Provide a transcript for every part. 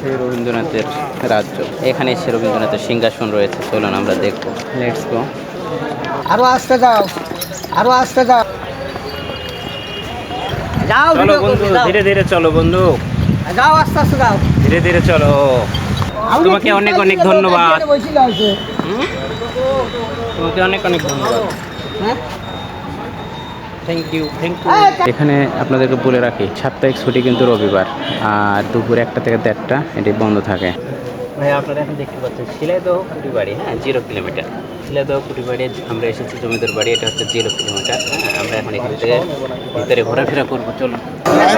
সেই রবীন্দ্রনাথের রাজ্য। এখানে সে রবীন্দ্রনাথের সিংহাসন রয়েছে। চলুন আমরা দেখব। লেটস গো আরও আসতে যাও আরও আসতে যাও যাও চলো বন্ধু ধীরে ধীরে চলো বন্ধু। যাও আস্তে আস্তে যাও। ধীরে ধীরে চলো। তোমাকে অনেক অনেক ধন্যবাদ? তোমাকে অনেক অনেক ধন্যবাদ। হ্যাঁ? থ্যাংক ইউ থ্যাংক ইউ এখানে আপনাদেরকে বলে রাখি সাপ্তাহিক ছুটি কিন্তু রবিবার আর দুপুর একটা থেকে দেড়টা এটি বন্ধ থাকে। ভাই আপনারা এখন দেখতে পাচ্ছেন শিলাইদহ কুটি বাড়ি হ্যাঁ জিরো কিলোমিটার। শিলাইদহ কুটি বাড়ি আমরা এসেছি জমিদার বাড়ি এটা হচ্ছে জিরো কিলোমিটার। হ্যাঁ আমরা এখন এখান থেকে ভিতরে ঘোরাফেরা করব চলুন।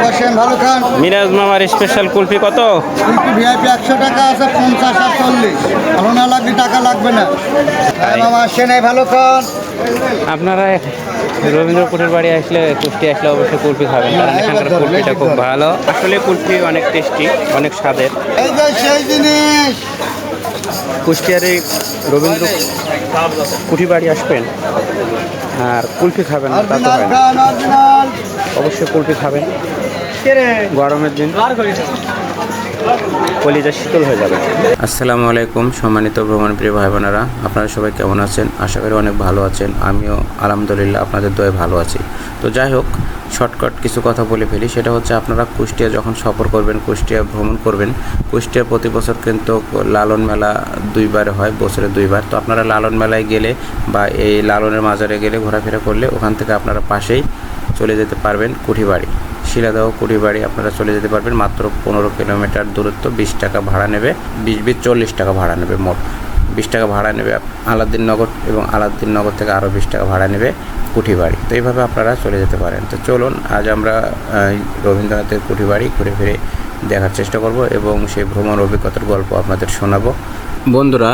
বসেন ভালো খান। মিরাজ মামার স্পেশাল কুলফি কত? ভিআইপি একশো টাকা আছে পঞ্চাশ আর চল্লিশ। টাকা লাগবে না। মামা আসছে নাই ভালো খান। আপনারা রবীন্দ্র কুটির বাড়ি আসলে কুষ্টি আসলে অবশ্যই কুলফি খাবেন কারণ এখানকার কুলফিটা খুব ভালো। আসলে কুলফি অনেক টেস্টি অনেক স্বাদের। কুষ্টিয়ার রবীন্দ্র কুঠি বাড়ি আসবেন আর কুলফি খাবেন না তা তো হয় অবশ্যই কুলফি খাবেন। গরমের দিন। কলিজা শীতল হয়ে যাবে। আসসালামু আলাইকুম, সম্মানিত ভ্রমণপ্রিয় ভাই বোনেরা আপনারা সবাই কেমন আছেন? আশা করি অনেক ভালো আছেন। আমিও আলহামদুলিল্লাহ আপনাদের দয়ে ভালো আছি। তো যাই হোক, শর্টকাট কিছু কথা বলে ফেলি। সেটা হচ্ছে আপনারা কুষ্টিয়া যখন সফর করবেন, কুষ্টিয়া ভ্রমণ করবেন, কুষ্টিয়া প্রতি বছর কিন্তু লালন মেলা দুইবার হয়, বছরে দুইবার। তো আপনারা লালন মেলায় গেলে বা এই লালনের মাজারে গেলে ঘোরাফেরা করলে ওখান থেকে আপনারা পাশেই চলে যেতে পারবেন কুঠিবাড়ি। শিলাদাহ কুঠিবাড়ি আপনারা চলে যেতে পারবেন, মাত্র পনেরো কিলোমিটার দূরত্ব, বিশ টাকা ভাড়া নেবে, বিশ বিশ চল্লিশ টাকা ভাড়া নেবে মোট। বিশ টাকা ভাড়া নেবে আলাদ্দিন নগর এবং আলাদ্দিন নগর থেকে আরও বিশ টাকা ভাড়া নেবে কুঠিবাড়ি। তো এইভাবে আপনারা চলে যেতে পারেন। তো চলুন, আজ আমরা রবীন্দ্রনাথের কুঠিবাড়ি ঘুরে ফিরে দেখার চেষ্টা করব এবং সেই ভ্রমণ অভিজ্ঞতার গল্প আপনাদের শোনাবো। বন্ধুরা,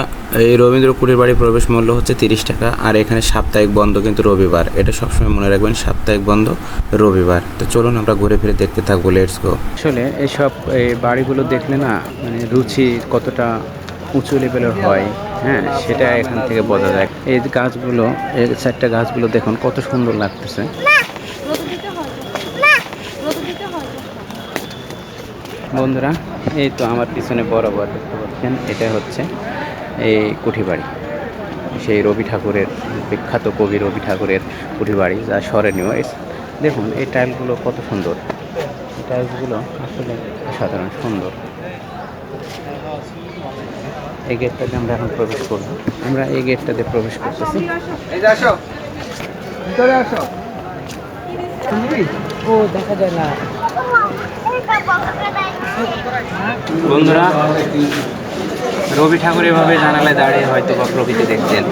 এই রবীন্দ্র কুটির বাড়ি প্রবেশ মূল্য হচ্ছে তিরিশ টাকা, আর এখানে সাপ্তাহিক বন্ধ কিন্তু রবিবার। এটা সবসময় মনে রাখবেন, সাপ্তাহিক বন্ধ রবিবার। তো চলুন আমরা ঘুরে ফিরে দেখতে থাকব লেটস গো আসলে এইসব এই বাড়িগুলো দেখলে না মানে রুচি কতটা উঁচু লেভেলের হয় হ্যাঁ সেটা এখান থেকে বোঝা যায়। এই গাছগুলো, এই চারটা গাছগুলো দেখুন, কত সুন্দর লাগতেছে রোদ দিতে হয় না রোদ দিতে হয় বন্ধুরা এই তো আমার পিছনে বরাবর দেখতে পাচ্ছেন এটা হচ্ছে এই কুঠিবাড়ি। সেই রবি ঠাকুরের বিখ্যাত কবি রবি ঠাকুরের কুঠিবাড়ি যা স্মরণীয় দেখুন এই টাইলগুলো কত সুন্দর। এই টাইলসগুলো আসলে সাধারণ সুন্দর। এই গেটটাতে আমরা এখন প্রবেশ করব। আমরা এই গেটটাতে প্রবেশ করতেছি। আসো। ভিতরে আসো। ও দেখা যায় না। বন্ধুরা রবি ঠাকুর এভাবে জানালায় দাঁড়িয়ে হয়তো বা প্রকৃতি দেখছেন।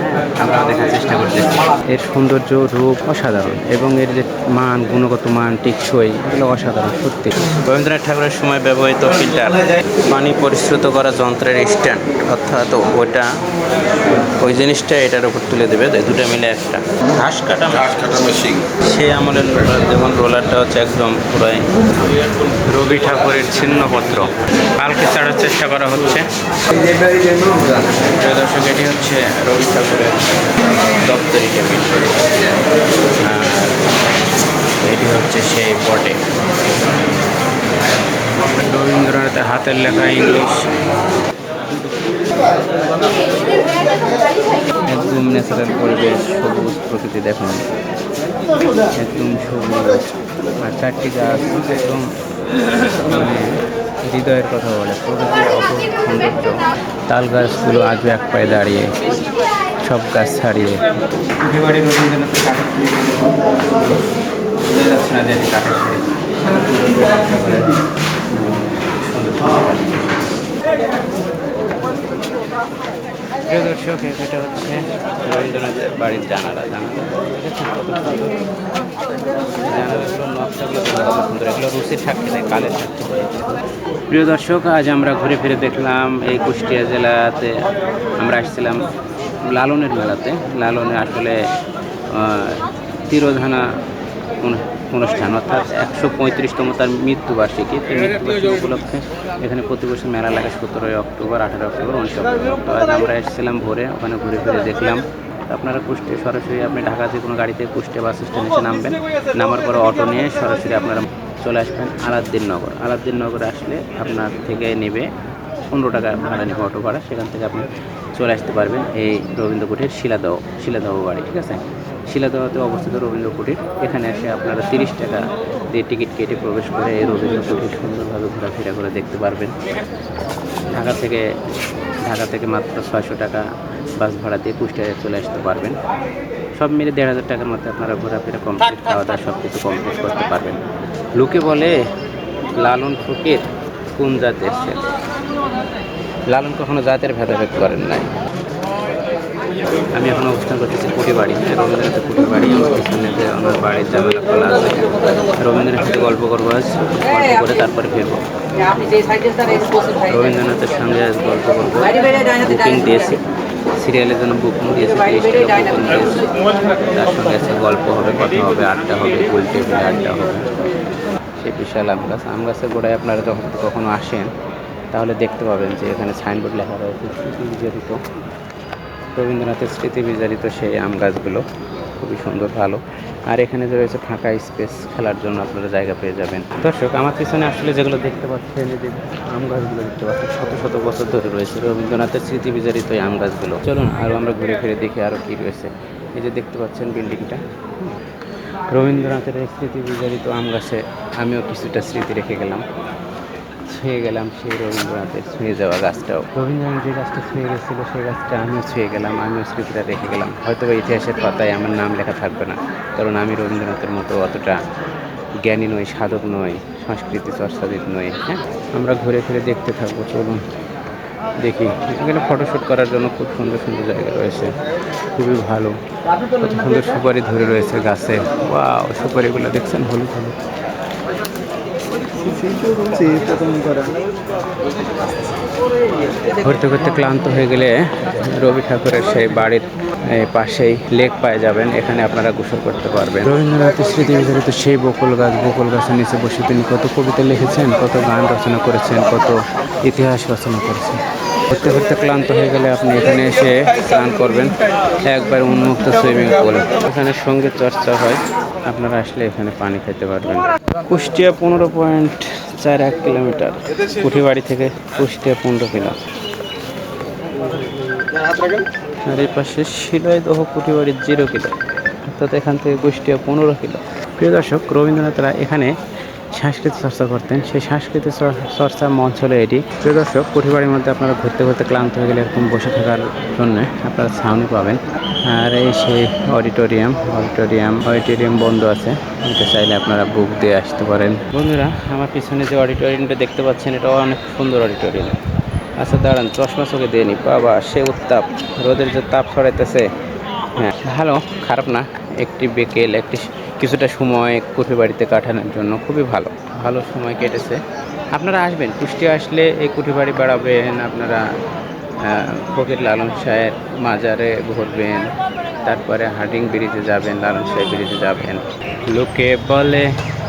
হ্যাঁ, আমরা দেখার চেষ্টা করতেছি। এর সৌন্দর্য রূপ অসাধারণ এবং এর যে মান গুণগত মান টেকসই এগুলো অসাধারণ সত্যি। রবীন্দ্রনাথ ঠাকুরের সময় ব্যবহৃত ফিল্টার পানি পরিশ্রুত করা যন্ত্রের স্ট্যান্ড অর্থাৎ ওটা ওই জিনিসটা এটার উপর তুলে দেবে দুটো মিলে একটা। ঘাস কাটা ঘাস কাটা মেশিন সে আমলের রোলার যেমন রোলারটা হচ্ছে একদম পুরাই রবি ঠাকুরের ছিন্নপত্র। কালকে ছাড়ার চেষ্টা করা হচ্ছে। প্রিয় দর্শক এটি হচ্ছে রবি ঠাকুরের দপ্তরি টেবিল এটি হচ্ছে সেই বটে। রবীন্দ্রনাথের হাতের লেখা ইংলিশ। একদম ন্যাচারাল পরিবেশ, সবুজ প্রকৃতি দেখুন। একদম সবুজ। আর চারটি গাছ, একদম মানে হৃদয়ের কথা বলে। প্রকৃতির অপূর্ব সৌন্দর্য তাল গাছগুলো আজও এক পায়ে দাঁড়িয়ে, সব গাছ ছাড়িয়ে কাঠের তৈরি। বোঝা যাচ্ছে না যে এটি কাঠের তৈরি। প্রিয় দর্শক এটা হচ্ছে রবীন্দ্রনাথের বাড়ির জানালা জানালা দেখেছেন কত সুন্দর জানালাগুলোর নকশাগুলো দেখুন কত সুন্দর এগুলো রুচির সাক্ষী দেয় কালের সাক্ষী প্রিয় দর্শক, আজ আমরা ঘুরে ফিরে দেখলাম এই কুষ্টিয়া জেলাতে। আমরা আসছিলাম লালনের মেলাতে। লালনে আসলে তিরোধানা অনুষ্ঠান, অর্থাৎ একশো পঁয়ত্রিশতম তার মৃত্যুবার্ষিকী। তো মৃত্যুবার্ষিকী উপলক্ষে এখানে প্রতি বছর মেলা লাগে সতেরোই অক্টোবর আঠেরো অক্টোবর, উনিশ অক্টোবর। আজ আমরা এসেছিলাম ভোরে, ওখানে ঘুরে ফিরে দেখলাম। আপনারা কুষ্টিয়া সরাসরি আপনি ঢাকা যে কোনো গাড়িতে কুষ্টিয়া বাস স্ট্যান্ড এসে নামবেন। নামার পরে অটো নিয়ে সরাসরি আপনারা চলে আসবেন আলাদ্দিন নগর। আলাদ্দিন নগরে আসলে আপনার থেকে নেবে পনেরো টাকা ভাড়া নেবে অটো ভাড়া। সেখান থেকে আপনি চলে আসতে পারবেন এই রবীন্দ্র কুটির শিলাদহ শিলাদহ বাড়ি, ঠিক আছে? শিলাদহতে অবস্থিত রবীন্দ্র কুটির এখানে এসে আপনারা তিরিশ টাকা দিয়ে টিকিট কেটে প্রবেশ করে এই রবীন্দ্র কুটির সুন্দরভাবে ঘোরাফেরা করে দেখতে পারবেন। ঢাকা থেকে ঢাকা থেকে মাত্র ছয়শো টাকা বাস ভাড়া দিয়ে কুষ্টিয়ায় চলে আসতে পারবেন। সব মিলে দেড় হাজার টাকার মধ্যে আপনারা ঘোরাফেরা কমপ্লিট খাওয়া দাওয়া সব কিছু কমপ্লিট করতে পারবেন। লোকে বলে লালন ফকির কোন জাতের সে? লালন কখনো জাতের ভেদাভেদ করেন নাই। আমি এখন অবস্থান করতেছি কুটি বাড়ি রবীন্দ্রনাথের কুটি বাড়ি আমার আমার বাড়ির জামেলা খোলা আছে। রবীন্দ্রনাথের গল্প করব আজ, গল্প করে তারপরে ফিরবো। রবীন্দ্রনাথের সঙ্গে আজ গল্প করব। বুকিং দিয়েছি। সিরিয়ালের জন্য বুকিং দিয়েছি তার সঙ্গে আছে গল্প হবে, কথা হবে, আড্ডা হবে ফুল টেবিলে আড্ডা হবে। সেই বিশাল আম গাছ আম গাছের গোড়ায় আপনারা যখন কখনো আসেন, তাহলে দেখতে পাবেন যে এখানে সাইনবোর্ড লেখা রয়েছে, স্মৃতি বিজড়িত। রবীন্দ্রনাথের স্মৃতি বিজড়িত সেই আম গাছগুলো খুবই সুন্দর, ভালো। আর এখানে যে রয়েছে ফাঁকা স্পেস খেলার জন্য আপনারা জায়গা পেয়ে যাবেন। দর্শক, আমার পিছনে আসলে যেগুলো দেখতে পাচ্ছেন যে আম গাছগুলো দেখতে পাচ্ছেন, শত শত বছর ধরে রয়েছে রবীন্দ্রনাথের স্মৃতি বিজড়িত এই আম গাছগুলো। চলুন আরও আমরা ঘুরে ফিরে দেখি আরও কী রয়েছে। এই যে দেখতে পাচ্ছেন বিল্ডিংটা রবীন্দ্রনাথের স্মৃতি বিজড়িত আম গাছে আমিও কিছুটা স্মৃতি রেখে গেলাম। ছুঁয়ে গেলাম সেই রবীন্দ্রনাথের ছুঁয়ে যাওয়া গাছটাও। রবীন্দ্রনাথ যে গাছটা ছুঁয়ে গেছিল, সেই গাছটা আমিও ছুঁয়ে গেলাম, আমিও স্মৃতিটা রেখে গেলাম। হয়তো বা ইতিহাসের পাতায় আমার নাম লেখা থাকবে না, কারণ আমি রবীন্দ্রনাথের মতো অতটা জ্ঞানী নই, সাধক নই, সংস্কৃতি চর্চাবিদ নই হ্যাঁ? আমরা ঘুরে ফিরে দেখতে থাকব, চলুন দেখি। এখানে ফটোশ্যুট করার জন্য খুব সুন্দর সুন্দর জায়গা রয়েছে। খুবই ভালো। কত সুন্দর সুপারি ধরে রয়েছে গাছে। ওয়াও, সুপারিগুলো দেখছেন হলুদ হলুদ। ঘুরতে ঘুরতে ক্লান্ত হয়ে গেলে রবি ঠাকুরের সেই বাড়ির পাশেই লেক পায়ে যাবেন। এখানে আপনারা গোসল করতে পারবেন। রবীন্দ্রনাথের স্মৃতি বিজড়িত সেই বকুল গাছ, বকুল গাছের নিচে বসে তিনি কত কবিতা লিখেছেন, কত গান রচনা করেছেন, কত ইতিহাস রচনা করেছেন। ঘুরতে ঘুরতে ক্লান্ত হয়ে গেলে আপনি এখানে এসে স্নান করবেন। একবার উন্মুক্ত সুইমিং পুল। এখানে সংগীত চর্চা হয়। আপনারা আসলে এখানে পানি খেতে পারবেন। কুষ্টিয়া পনেরো পয়েন্ট চার এক কিলোমিটার। কুঠিবাড়ি থেকে কুষ্টিয়া পনেরো কিলো। আর এই পাশে শিলয়দহ কুঠিবাড়ির জিরো কিলো। অর্থাৎ এখান থেকে কুষ্টিয়া পনেরো কিলো। প্রিয় দর্শক, রবীন্দ্রনাথরা এখানে সাংস্কৃতিক চর্চা করতেন। সেই সাংস্কৃতিক চর- চর্চার মঞ্চ হলো এটি। প্রিয় দর্শক কুঠিবাড়ির মধ্যে আপনারা ঘুরতে ঘুরতে ক্লান্ত হয়ে গেলে এরকম বসে থাকার জন্য আপনারা ছাউনি পাবেন। আর এই সেই অডিটোরিয়াম অডিটোরিয়াম অডিটোরিয়াম বন্ধ আছে। এটা চাইলে আপনারা বুক দিয়ে আসতে পারেন। বন্ধুরা, আমার পিছনে যে অডিটোরিয়ামটা দেখতে পাচ্ছেন এটাও অনেক সুন্দর অডিটোরিয়াম আচ্ছা দাঁড়ান, চশমা চোখে দিয়ে নি। বাবা, সে উত্তাপ। রোদের যে তাপ ছড়াইতেছে। হ্যাঁ ভালো, খারাপ না। একটি বিকেল, একটি কিছুটা সময় কুঠি বাড়িতে কাটানোর জন্য খুবই ভালো ভালো সময় কেটেছে। আপনারা আসবেন কুষ্টি আসলে এই কুঠি বাড়ি বেড়াবেন, আপনারা ফকির লালন শাহের মাজারে ঘুরবেন, তারপরে হার্ডিং ব্রিজে যাবেন, লালন সাহেব ব্রিজে যাবেন। লোকে বলে,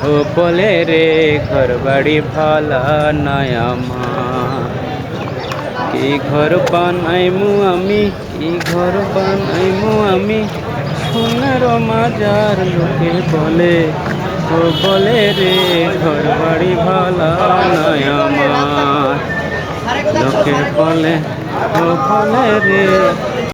ও বলে রে ঘর বাড়ি ভালা নয় আমার। কি ঘর বানাইমু আমি? কি ঘর বানাইমু আমি? সোনার মাজার লোকে বলে, ও বলে রে ঘর বাড়ি ভালা নয় আমার। লোকে বলে, ও বলে রে